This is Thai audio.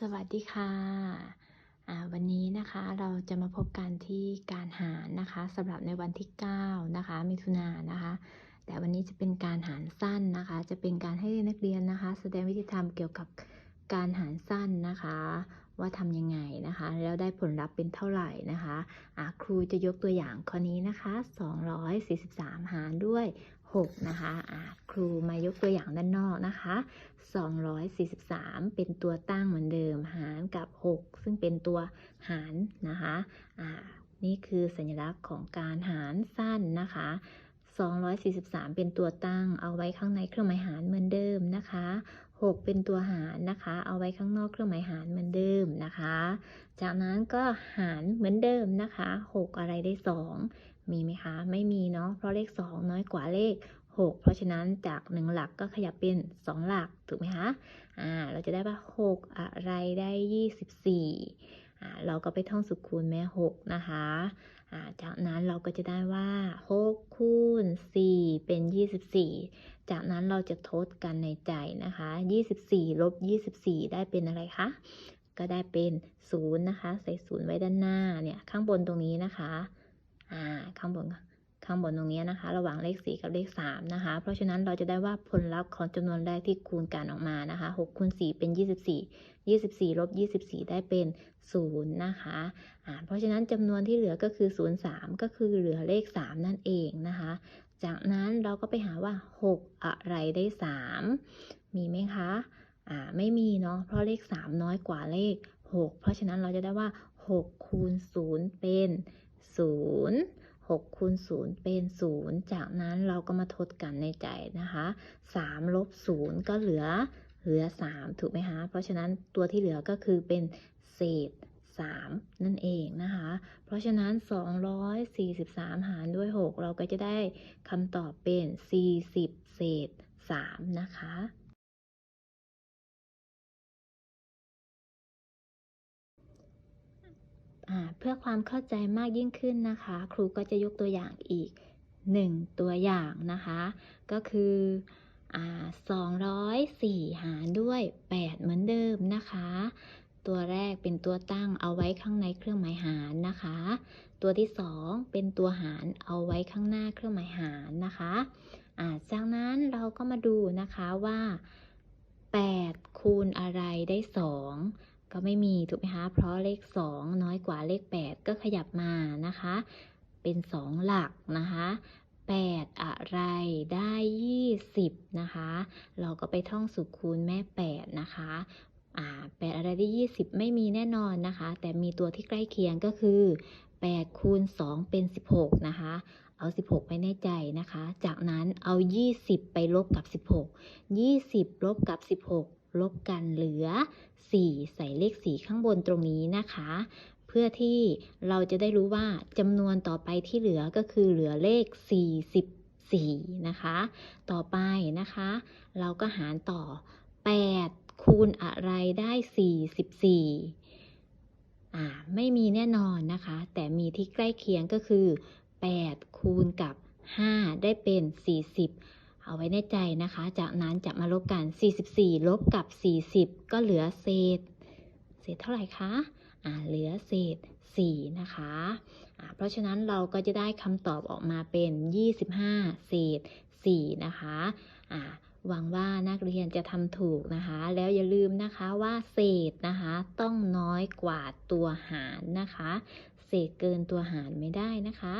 สวัสดีค่ะวันนี้นะคะเราจะมาพบกันที่การหารนะคะสำหรับในวันที่ 9 นะคะมิถุนายนนะคะ แต่วันนี้จะเป็นการหารสั้นนะคะ จะเป็นการให้นักเรียนนะคะ แสดงวิธีทำเกี่ยวกับการหารสั้นนะคะ ว่าทำยังไงนะคะ แล้วได้ผลลัพธ์เป็นเท่าไหร่นะคะอ่าครูจะยกตัวอย่างข้อนี้นะคะ 243 หารด้วย 6 นะคะอ่าครูมายกตัวอย่างด้านนอกนะคะ 243 เป็นตัวตั้งเหมือนเดิมหารกับ 6 ซึ่งเป็นตัวหารนะคะอ่านี่คือสัญลักษณ์ของการหารสั้นนะคะ243 เป็นตัวตั้งเอาไว้ข้างในเครื่องหมายหารเหมือนเดิมนะคะ 6 เป็นตัวหารนะคะ เอาไว้ข้างนอกเครื่องหมายหารเหมือนเดิมนะคะ จากนั้นก็หารเหมือนเดิมนะคะ 6 อะไรได้ 2 มีไหมคะ ไม่มีเนาะ เพราะเลข 2 น้อยกว่าเลข 6 เพราะฉะนั้นจาก 1 หลักก็ขยับเป็น 2 หลัก ถูกไหมคะ อ่า เราจะได้ว่า 6 อะไรได้ 24อ่ เราก็ไปท่องสุขคูณแม่6นะคะจากนั้นเราก็จะได้ว่า 6 คูณ 4 เป็น 24 จากนั้นเราจะทดกันในใจนะคะ 24 ลบ 24 ได้เป็นอะไรคะ ก็ได้เป็น0นะคะ ใส่0ไว้ด้านหน้าเนี่ย ข้างบนตรงนี้นะคะ อ่า ข้างบน ข้างบนตรงนี้นะคะ ระหว่างเลข 4 กับเลข 3 นะคะ เพราะฉะนั้นเราจะได้ว่าผลลัพธ์ของจำนวนแรกที่คูณกันออกมานะคะ6คูณ4เป็น 24 24ลบ24 ได้เป็น 0 นะคะอ่าเพราะฉะนั้นจำนวนที่เหลือก็คือ 0 3 ก็คือเหลือเลข 3 นั่นเองนะคะ จากนั้นเราก็ไปหาว่า 6 อะไรได้ 3 มีไหมคะอ่าไม่มีเนาะ เพราะเลข 3 น้อยกว่าเลข 6 เพราะฉะนั้นเราจะได้ว่า 6 คูณ 0 เป็น 0 6คูณ0เป็น 0 จากนั้นเราก็มาทดกันในใจนะคะ3ลบ0ก็เหลือเหลือ 3 ถูกไหมคะ เพราะฉะนั้นตัวที่เหลือก็คือเป็นเศษ 3 นั่นเองนะคะ เพราะฉะนั้น 243 หารด้วย 6 เราก็จะได้คำตอบเป็น 40 เศษ 3 นะคะ เพื่อความเข้าใจมากยิ่งขึ้นนะคะ ครูก็จะยกตัวอย่างอีก 1 ตัวอย่างนะคะ ก็คืออ204 หารด้วย 8 เหมือนเดิมนะคะ ตัวแรกเป็นตัวตั้งเอาไว้ข้างในเครื่องหมายหารนะคะ ตัวที่ 2 เป็นตัวหารเอาไว้ข้างหน้าเครื่องหมายหารนะคะจากนั้นเราก็มาดูนะคะว่า 8 คูณอะไรได้ 2 ก็ไม่มีถูกไหมคะ เพราะเลข 2 น้อยกว่าเลข 8 ก็ขยับมานะคะ เป็น 2 หลักนะคะ 8 อะไรได้ 20 นะคะ เราก็ไปท่องสุขคูณแม่ 8 นะคะอ่า8อะไรได้ 20 ไม่มีแน่นอนนะคะ แต่มีตัวที่ใกล้เคียงก็คือ 8 คูณ 2 เป็น 16 นะคะเอา 16 ไปในใจนะคะ จากนั้นเอา 20 ไปลบกับ 16 20 ลบกับ 16 ลบกันเหลือ 4 ใส่เลข 4 ข้างบนตรงนี้นะคะ เพื่อที่เราจะได้รู้ว่าจำนวนต่อไปที่เหลือก็คือเหลือเลข 44 นะคะ ต่อไปนะคะ เราก็หารต่อ 8 คูณอะไรได้ 44 อ่าไม่มีแน่นอนนะคะ แต่มีที่ใกล้เคียงก็คือ 8 คูณกับ 5 ได้เป็น 40 เอาไว้ในใจนะคะ จากนั้นจะมาลบกัน 44 ลบกับ 40 ก็เหลือเศษ เศษเท่าไหร่คะอ่าเหลือเศษ 4 นะคะอ่าเพราะฉะนั้นเราก็จะได้คำตอบออกมาเป็น 25 เศษ 4 นะคะอ่าหวังว่านักเรียนจะทำถูกนะคะ แล้วอย่าลืมนะคะว่าเศษนะคะ ต้องน้อยกว่าตัวหารนะคะ เศษเกินตัวหารไม่ได้นะคะ